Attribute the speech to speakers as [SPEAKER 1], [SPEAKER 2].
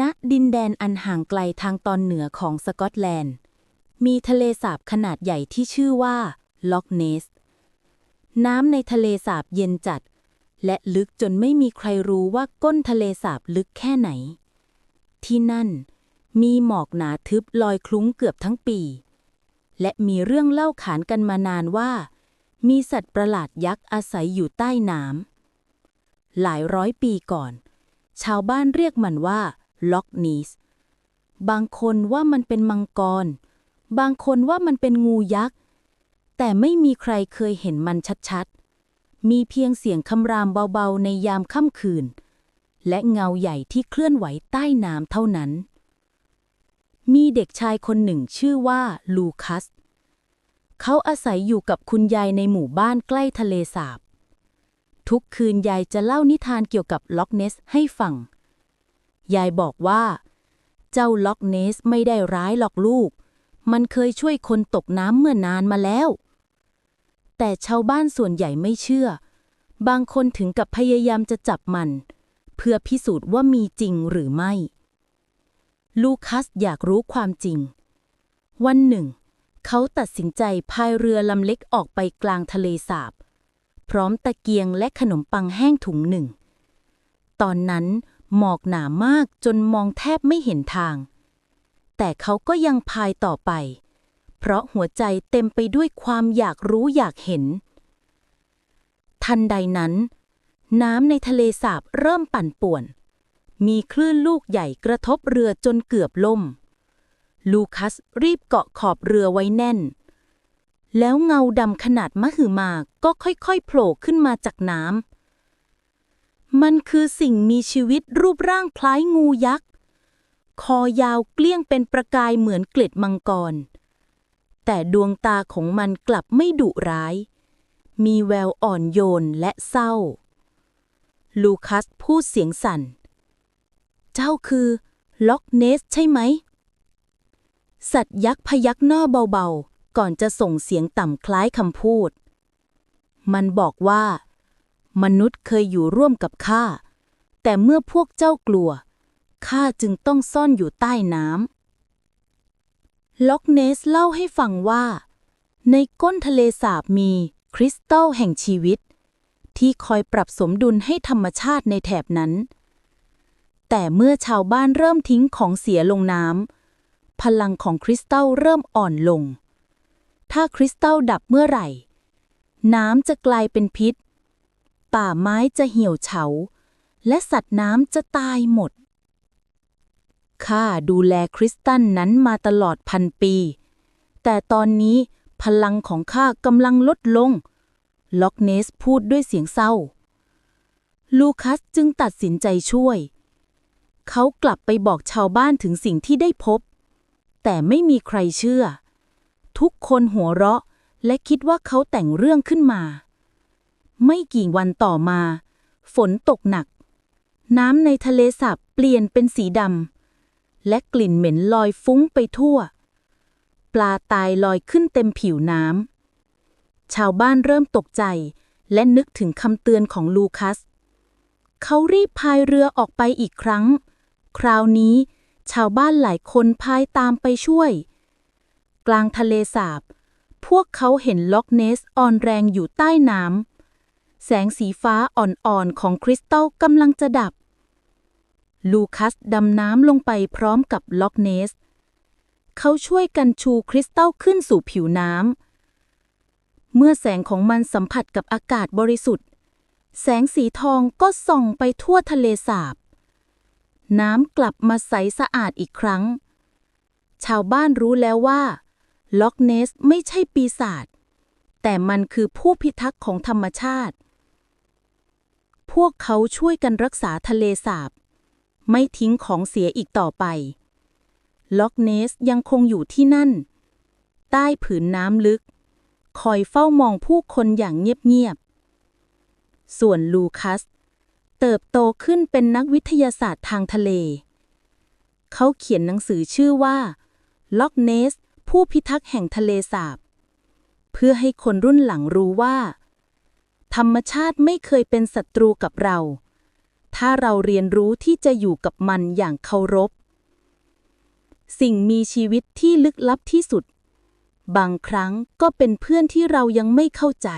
[SPEAKER 1] ณดินแดนอันห่างไกลทางตอนเหนือของสกอตแลนด์ มีทะเลสาบขนาดใหญ่ที่ชื่อว่าล็อกเนส น้ำในทะเลสาบเย็นจัด และลึกจนไม่มีใครรู้ว่าก้นทะเลสาบลึกแค่ไหน ที่นั่นมีหมอกหนาทึบลอยคลุ้งเกือบทั้งปี และมีเรื่องเล่าขานกันมานานว่า มีสัตว์ประหลาดยักษ์อาศัยอยู่ใต้น้ำหลายร้อยปีก่อน ชาวบ้านเรียกมันว่า ล็อกนีสบางคนว่ามันเป็นมังกร บางคนว่ามันเป็นงูยักษ์ แต่ไม่มีใครเคยเห็นมันชัดๆ มีเพียงเสียงคำรามเบาๆในยามค่ำคืน และเงาใหญ่ที่เคลื่อนไหวใต้น้ำเท่านั้น มีเด็กชายคนหนึ่งชื่อว่าลูคัส เขาอาศัยอยู่กับคุณยายในหมู่บ้านใกล้ทะเลสาบ ทุกคืนยายจะเล่านิทานเกี่ยวกับล็อกเนสให้ฟัง ยายบอกว่า เจ้าล็อกเนสไม่ได้ร้ายหรอกลูก มันเคยช่วยคนตกน้ำเมื่อนานมาแล้ว แต่ชาวบ้านส่วนใหญ่ไม่เชื่อ บางคนถึงกับพยายามจะจับมัน เพื่อพิสูจน์ว่ามีจริงหรือไม่ ลูคัสอยากรู้ความจริง วันหนึ่ง เขาตัดสินใจพายเรือลำเล็กออกไปกลางทะเลสาบ พร้อมตะเกียงและขนมปังแห้งถุงหนึ่ง ตอนนั้น หมอกหนามากจนมองแทบไม่เห็นทาง แต่เขาก็ยังพายต่อไป เพราะหัวใจเต็มไปด้วยความอยากรู้อยากเห็น ทันใดนั้น น้ำในทะเลสาบเริ่มปั่นป่วน มีคลื่นลูกใหญ่กระทบเรือจนเกือบล่ม ลูคัสรีบเกาะขอบเรือไว้แน่น แล้วเงาดำขนาดมหึมาก็ค่อยๆโผล่ขึ้นมาจากน้ำ มันคือสิ่งมีชีวิตรูปร่างคล้ายงูยักษ์ คอยาวเกลี้ยงเป็นประกายเหมือนเกล็ดมังกร แต่ดวงตาของมันกลับไม่ดุร้าย มีแววอ่อนโยนและเศร้า ลูคัสพูดเสียงสั่น เจ้าคือล็อกเนสใช่ไหม สัตว์ยักษ์พยักหน้าเบาๆ ก่อนจะส่งเสียงต่ำคล้ายคำพูด มันบอกว่า มนุษย์เคยอยู่ร่วมกับข้า แต่เมื่อพวกเจ้ากลัว ข้าจึงต้องซ่อนอยู่ใต้น้ำล็อกเนสเล่าให้ฟังว่า ในก้นทะเลสาบมีคริสตัลแห่งชีวิต ที่คอยปรับสมดุลให้ธรรมชาติในแถบนั้น แต่เมื่อชาวบ้านเริ่มทิ้งของเสียลงน้ำพลังของคริสตัลเริ่มอ่อนลง ถ้าคริสตัลดับเมื่อไหร่ น้ำจะกลายเป็นพิษ ป่าไม้จะเหี่ยวเฉา และสัตว์น้ำจะตายหมด ข้าดูแลคริสตัลนั้นมาตลอดพันปี แต่ตอนนี้พลังของข้ากำลังลดลง ล็อกเนสพูดด้วยเสียงเศร้า ลูคัสจึงตัดสินใจช่วย เขากลับไปบอกชาวบ้านถึงสิ่งที่ได้พบ แต่ไม่มีใครเชื่อ ทุกคนหัวเราะและคิดว่าเขาแต่งเรื่องขึ้นมา ไม่กี่วันต่อมา ฝนตกหนัก น้ำในทะเลสาบเปลี่ยนเป็นสีดำ และกลิ่นเหม็นลอยฟุ้งไปทั่ว ปลาตายลอยขึ้นเต็มผิวน้ำ ชาวบ้านเริ่มตกใจ และนึกถึงคำเตือนของลูคัส เขารีบพายเรือออกไปอีกครั้ง คราวนี้ ชาวบ้านหลายคนพายตามไปช่วย กลางทะเลสาบ พวกเขาเห็นล็อกเนสอ่อนแรงอยู่ใต้น้ำ แสงสีฟ้าอ่อนๆของคริสตัลกำลังจะดับ ลูคัสดำน้ำลงไปพร้อมกับล็อกเนส เขาช่วยกันชูคริสตัลขึ้นสู่ผิวน้ำ เมื่อแสงของมันสัมผัสกับอากาศบริสุทธิ์ แสงสีทองก็ส่องไปทั่วทะเลสาบ น้ำกลับมาใสสะอาดอีกครั้ง ชาวบ้านรู้แล้วว่าล็อกเนสไม่ใช่ปีศาจแต่มันคือผู้พิทักษ์ของธรรมชาติ พวกเขาช่วยกันรักษาทะเลสาบ ไม่ทิ้งของเสียอีกต่อไป ล็อกเนสยังคงอยู่ที่นั่น ใต้ผืนน้ำลึก คอยเฝ้ามองผู้คนอย่างเงียบๆ ส่วนลูคัส เติบโตขึ้นเป็นนักวิทยาศาสตร์ทางทะเล เขาเขียนหนังสือชื่อว่าล็อกเนสผู้พิทักษ์แห่งทะเลสาบ เพื่อให้คนรุ่นหลังรู้ว่า ธรรมชาติไม่เคยเป็นศัตรูกับเรา ถ้าเราเรียนรู้ที่จะอยู่กับมันอย่างเคารพ สิ่งมีชีวิตที่ลึกลับที่สุด บางครั้งก็เป็นเพื่อนที่เรายังไม่เข้าใจ